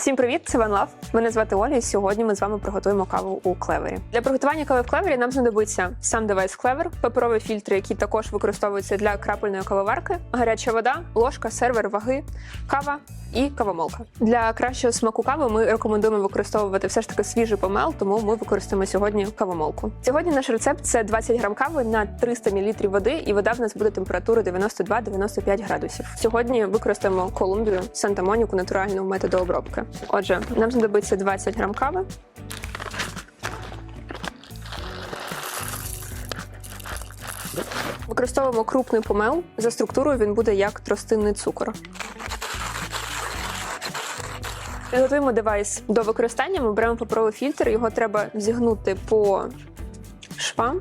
Всім привіт, це Ван Лав. Мене звати Оля, і сьогодні ми з вами приготуємо каву у клевері. Для приготування кави в клевері нам знадобиться сам девайс клевер, паперові фільтри, які також використовуються для крапельної кавоварки, гаряча вода, ложка, сервер, ваги, кава. І кавомолка для кращого смаку кави ми рекомендуємо використовувати все ж таки свіжий помел, тому ми використаємо сьогодні кавомолку. Сьогодні наш рецепт це 20 грам кави на 300 мл води, і вода в нас буде температури 92-95 градусів. Сьогодні використаємо Колумбію Санта-Моніку натурального методу обробки. Отже, нам знадобиться 20 грам кави. Використовуємо крупний помел. За структурою він буде як тростинний цукор. Підготуємо девайс до використання. Ми беремо паперовий фільтр, його треба зігнути по швам.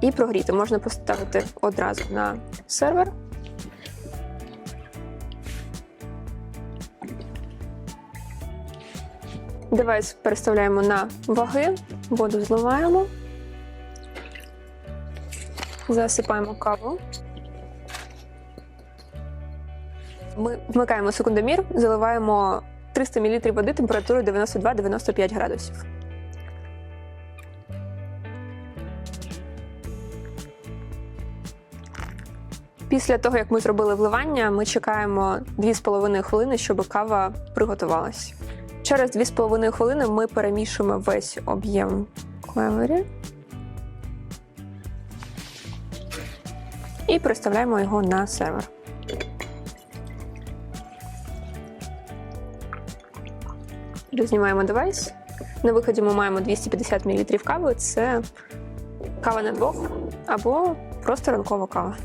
І прогріти. Можна поставити одразу на сервер. Девайс переставляємо на ваги, воду зливаємо, засипаємо каву. Ми вмикаємо секундомір, заливаємо 300 мл води температурою 92-95 градусів. Після того, як ми зробили вливання, ми чекаємо 2,5 хвилини, щоб кава приготувалась. Через 2,5 хвилини ми перемішуємо весь об'єм клевері і переставляємо його на сервер. Знімаємо девайс. На виході ми маємо 250 мл кави. Це кава на двох або просто ранкова кава.